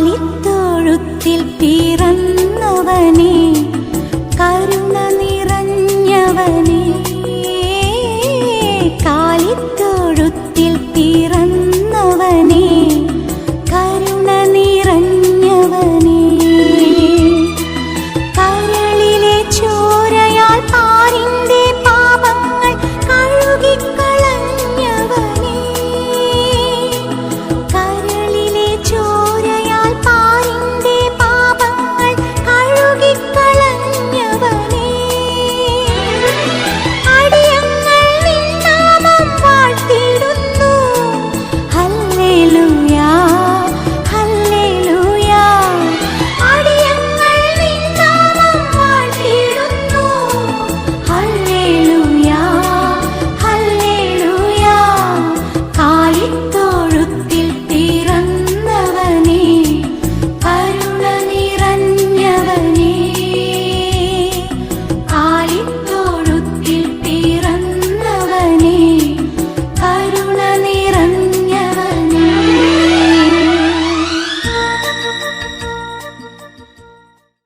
പാലിത്തോഴുത്തിൽ പിറന്നവനേ.